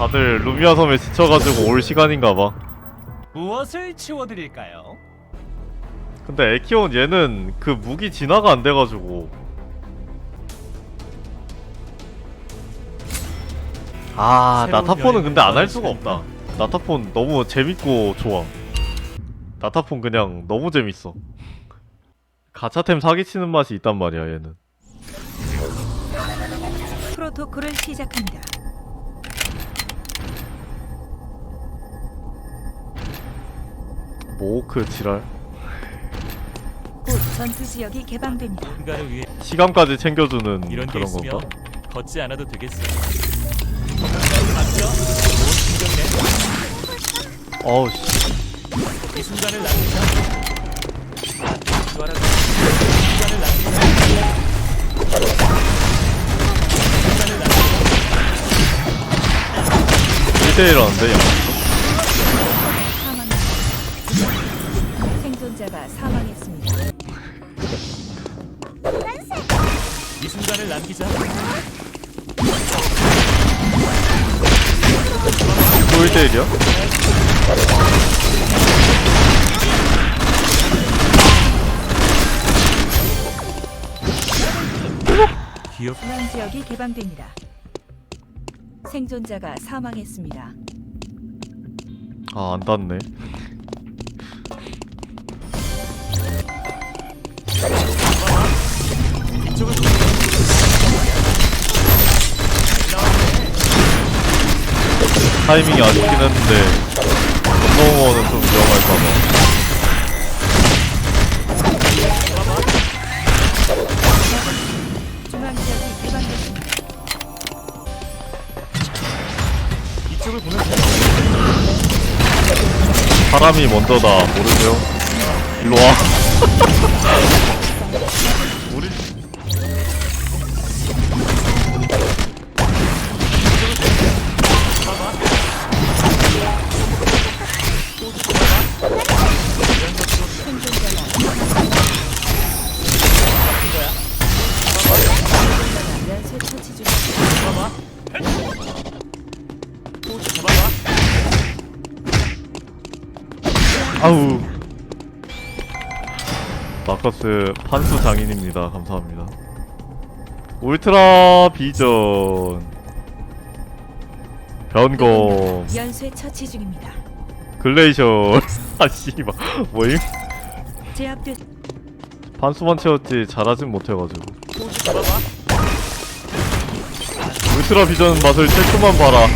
다들 루미아 섬에 지쳐가지고 올 시간인가봐 무엇을 치워드릴까요? 근데 에키온 얘는 그 무기 진화가 안 돼가지고 아 새로운 나타폰은 근데 안 할 수가. 없다 나타폰 너무 재밌고 좋아 나타폰 그냥 너무 재밌어 가차템 사기치는 맛이 있단 말이야 얘는 프로토콜을 시작합니다. 모호크 지랄 곧 전투 지역이 개방됩니다. 위해 시간까지 챙겨주는 이런 게 그런 있으면 건가? 걷지 않아도 되겠어. 맞죠? 좋은 충격네. 어우 씨 이 순간을 남기자. 좋아라. 이 순간을 남기자. 순간을 남기자. 1대1 하는데 양 생존자가 사망했습니다. 이 순간을 남기자. 또 1대1이야? 기억. 중앙 지역이 개방됩니다. 생존자가 사망했습니다. 아 안 닿네 타이밍이 아쉽긴 했는데 건너오면은 좀 위험할까봐. 사람이 먼저다 모르세요? 일로와 아우. 마커스 판수 장인입니다. 감사합니다. 울트라 비전. 변검. 연쇄 처치 중입니다. 글레이션. 아 씨발. 뭐임? 제압됐 판수만 채웠지 잘하진 못해가지고. 울트라 비전 맛을 조금만 봐라.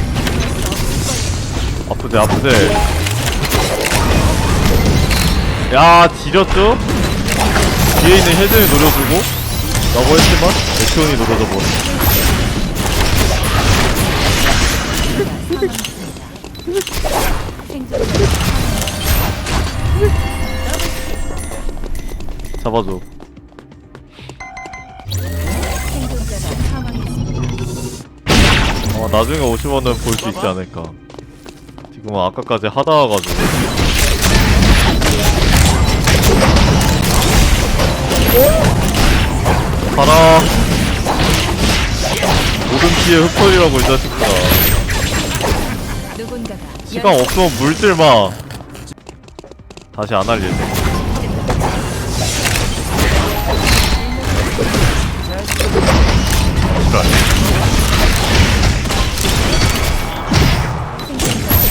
아프대 아프대 야 지렸죠? 뒤에 있는 헤드를 노려주고 라고 했지만 에티온이 노려져 버려 잡아줘. 어, 나중에 오시면은 볼 수 있지 않을까 지금은 아까까지 하다 와가지고 가라. 모든 피해 흡혈이라고 이 자식들아. 누군가가 시간 없으면 물들 마. 다시 안 할 예정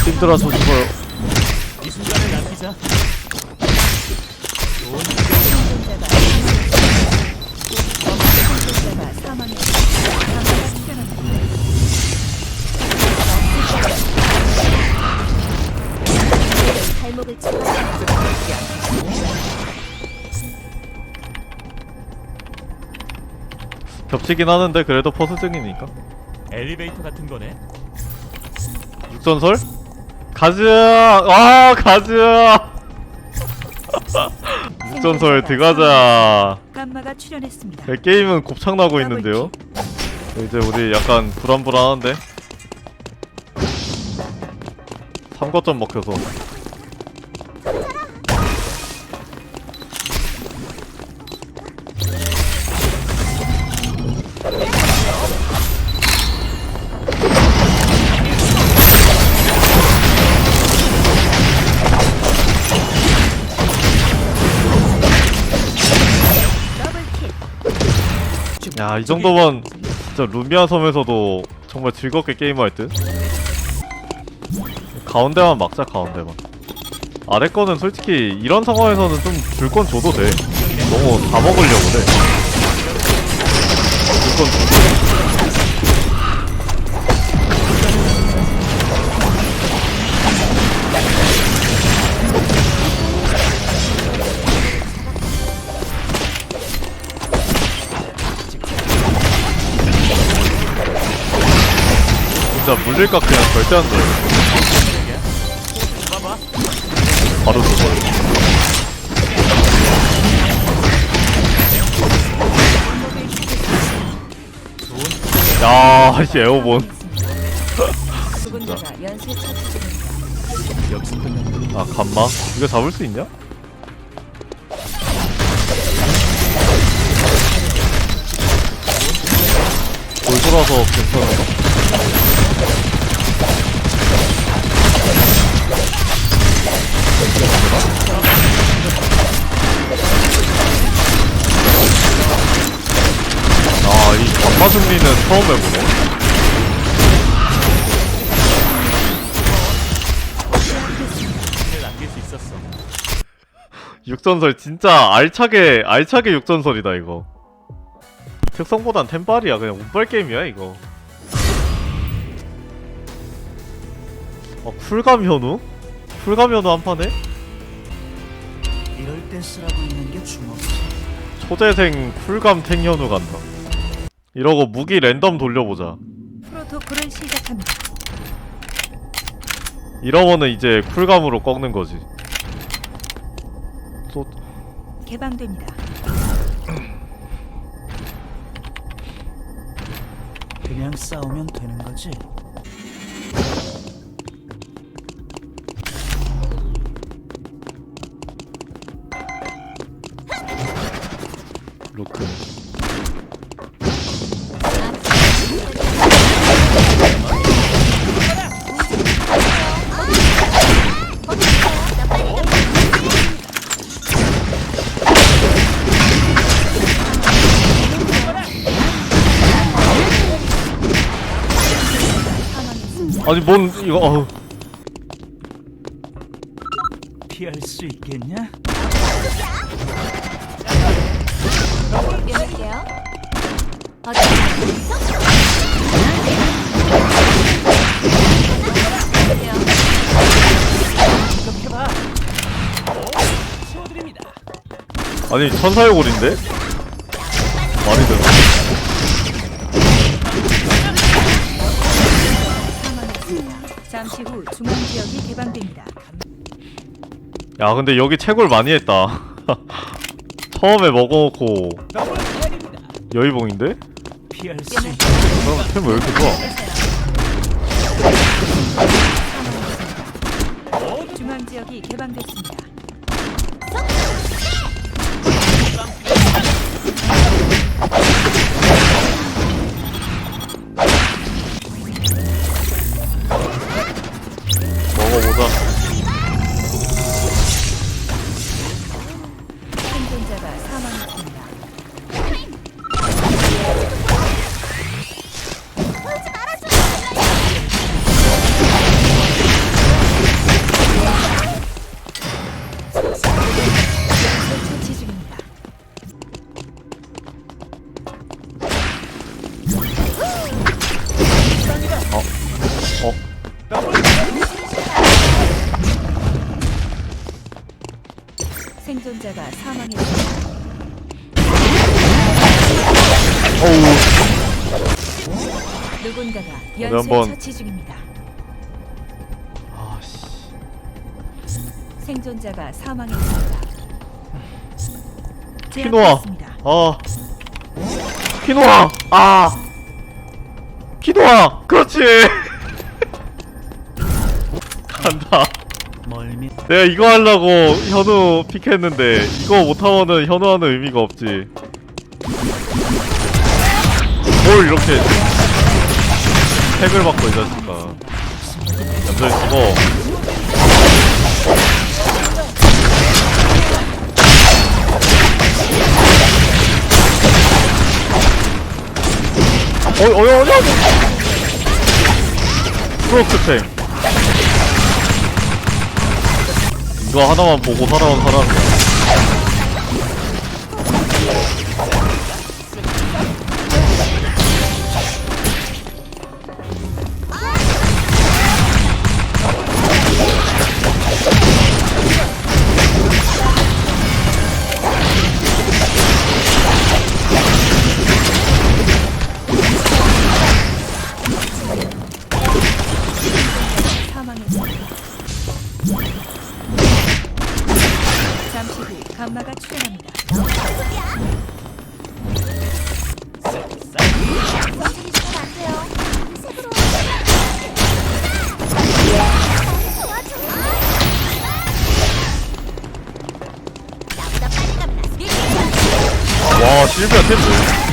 힘들어서 죽어요 겹치긴 하는데 그래도 포스증이니까 엘리베이터 같은 거네. 육전설? 가즈아! 와 가즈아! 육전설 들어가자 감마가 출연했습니다. 네, 게임은 곱창 나고 있는데요 이제 우리 약간 불안불안한데 3거점 먹혀서 야 이 정도면 진짜 루미아 섬에서도 정말 즐겁게 게임할 듯. 가운데만 막자 가운데만. 아래 거는 솔직히 이런 상황에서는 좀 줄 건 줘도 돼. 너무 다 먹으려고 그래. 줄건 줘도 물릴까 그냥 절대 안 돼. 바로 그거. 야, 씨 에어본. 누군가가. 아, 감마. 이거 잡을 수 있냐? 돌 돌아서 괜찮은가? 승리는 처음 해보네. 을 남길 수 있었어. 육전설 진짜 알차게 알차게 육전설이다 이거 특성보단 템빨이야 그냥 운빨 게임이야 이거 어 쿨감 현우? 쿨감 현우 한 판에? 이럴 때 쓰라고 있는 게 주먹이지. 초재생 쿨감 탱 현우 간다 이러고 무기 랜덤 돌려보자 프로토콜을 시작합니다. 이러면은 이제 쿨감으로 꺾는 거지 또 개방됩니다. 그냥 싸우면 되는 거지. 아니 뭔 이거 어우 피할 수 있겠냐? 연할게요. 어디? 아니 천사의 골인데? 말이 되나? 야 근데 여기 채굴 많이 했다 처음에 먹어놓고 여의봉인데? 그럼 템왜 이렇게 좋아? 중앙 지역이 개방됐습니다. 생존자가 사망했습니다. 어우 누군가가 연쇄 한번- 처치 중입니다. 아씨 생존자가 사망했습니다. 키노아 제압했습니다. 아 키노아 아 키노아 그렇지 간다. 내가 이거 하려고 현우 픽했는데 이거 못하면은 현우하는 의미가 없지. 뭘 이렇게 핵을 받고 이 자식아. 얌전히 죽어 어이 어이 어이. 프로스팽 이거 하나만 보고 살아온 사람이야 잠시 후 감마가 출현합니다. 와 실비아 템 뭐야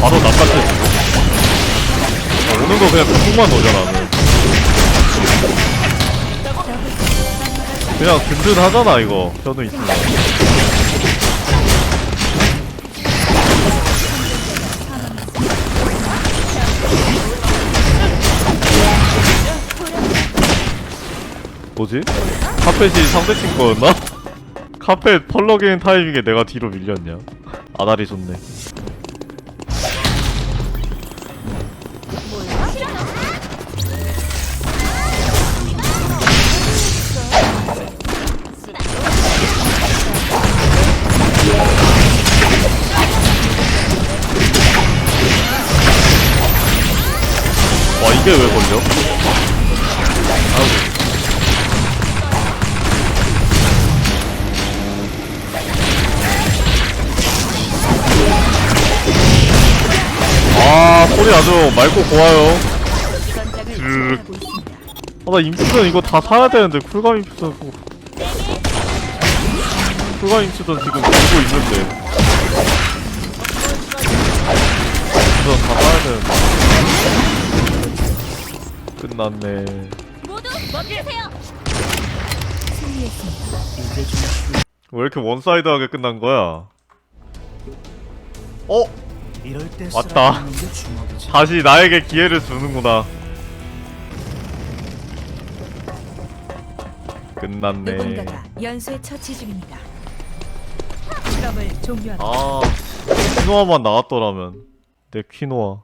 바로 낚아채 오는 거 그냥 콩만 넣잖아 그냥 든든하잖아 이거 현우 있으면 뭐지? 카펫이 상대팀 거였나? 카펫 펄러게인 타이밍에 내가 뒤로 밀렸냐? 아다리 좋네 와 이게 왜 걸려? 아이고 아 소리 아주 맑고 고와요 전장을 드르륵. 지탱하고 있습니다. 아나 임수전 이거 다 사야 되는데 쿨감 임수전 쿨감 임수전 지금 들고 있는데 임수전 다 사야 되는데 끝났네 모두 멈추세요. 왜 이렇게 원사이드하게 끝난 거야 어? 이럴 때 왔다. 다시 나에게 기회를 주는구나 끝났네 누군가가 연쇄 처치 중입니다. 실험을 종료합니다. 아 퀴노아만 나왔더라면 내 퀴노아